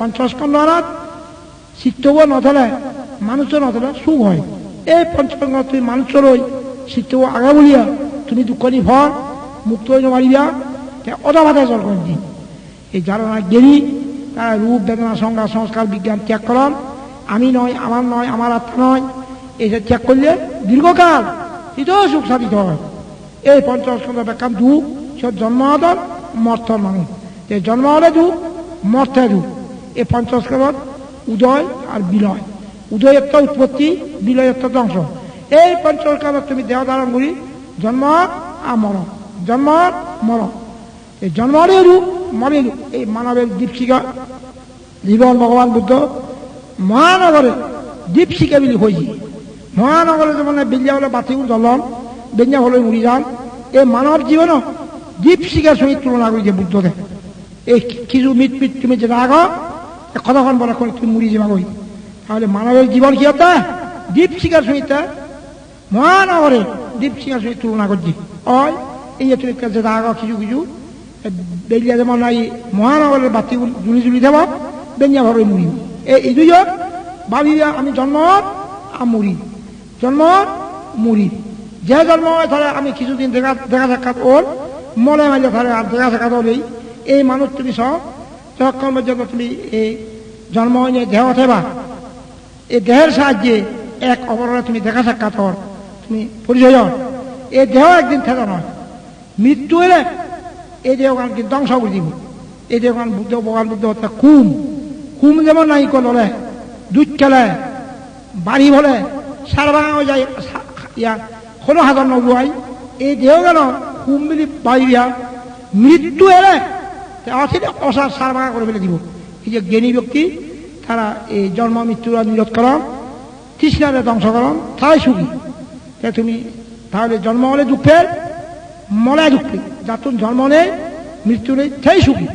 পঞ্চস্কন্ধনাথ চিত্তব নথলে মানুষের নথলে সুখ হয়। এই পঞ্চস্কন্ধ তুমি মানুষের ওই চিত্তব আগা বলিয়া, তুমি দুঃখ নি ভর, মুক্ত হয়ে মারিবা অদা ভাতা জল করে দিন। এই যারা জ্ঞানী তারা রূপ, বেদনা, সংজ্ঞা, সংস্কার, বিজ্ঞান ত্যাগ করেন আমি নয়, আমার নয়, আমার আত্মা নয় এইসব ত্যাগ করলে দীর্ঘকাল এটাও সুখ সাধিত হয়। এই পঞ্চস্কন্ধ ব্যাখ্যান দুঃখ, সে জন্ম আদর মর্থর মানুষ জন্ম হলে দুঃখ, মর্থে দুঃখ। এই পঞ্চস্কন্ধ উদয় আর বিলয়। উদয় একটা উৎপত্তি বিলয় একটা ধ্বংস। এই পঞ্চস্কন্ধ তুমি দেহ ধারণ করি, জন্ম আর মরণ। জন্ম, মরণ। এই জন্মরে রূপ মরে রূপ। এই মানবের দীপশিকা জীবন ভগবান, বুদ্ধ, মহানগরে দীপশিকা বিলি হয়েছে মহানগরে যেমন বেঞ্জা হলে বাতি জ্বলন, বেঞ্জা হলে মুড়ি যান, এই মানব জীবন দীপশিকার সহিত তুলনা করেছে বুদ্ধদের এই কিছু মিট মিট তুমি যে রাগ কতক্ষণ বলা করে তুমি মুড়ি কই তাহলে মানবের জীবন কি হতো দীপশিকার সহিত মহানগরে দীপশিকার সহিত তুলনা করছি। ওই, এই যে তুমি কাছে, কিছু বেরিয়া যেমন এই মহানগরের বাতি জুলি জুলি দেব বেঞ্জা ভরে মুড়ি এই দুজন ভাবিয়া, আমি জন্ম আর মুড়ি জন্ম মুড়ি যে জন্ম হয়, তাহলে আমি কিছুদিন দেখা দেখা সাক্ষাৎ ওর মনে মাইলে তাহলে আর দেখা সাক্ষাৎ হলেই। এই মানুষ তুমি সব পর্যন্ত তুমি এই জন্ম দেহ থেবা এই দেহের সাহায্যে এক অপরের তুমি দেখা সাক্ষাৎ হর তুমি পরিচয় এই দেহ একদিন থেকা নয়। মৃত্যু এলে এই দেহখান কিন্তু ধ্বংস করে দিব। এই দেহখান বুদ্ধ, ভগবান, বুদ্ধ হত্যা কুম। কুম যেমন নাই কলে দুধ খেলে, বাড়ি বলে, সার ভাঙা যায় ইয়া, কোনো হাজার নগুয়াই এই দেহ গেল কুম মিলি বাড়িয়া মৃত্যু এলে অথিত অসার সার ভাঙা করে ফেলে দিব। এই যে জ্ঞানী ব্যক্তি, তারা এই জন্ম মৃত্যুর নিরোধ করণ তৃষ্ণারে ধ্বংস করন তাই সুখী। তাই তুমি তাহলে জন্ম হলে দুঃখের, মলায় দুঃখে। যাতুন জন্ম নেই, মৃত্যু নেই সেই সুখী।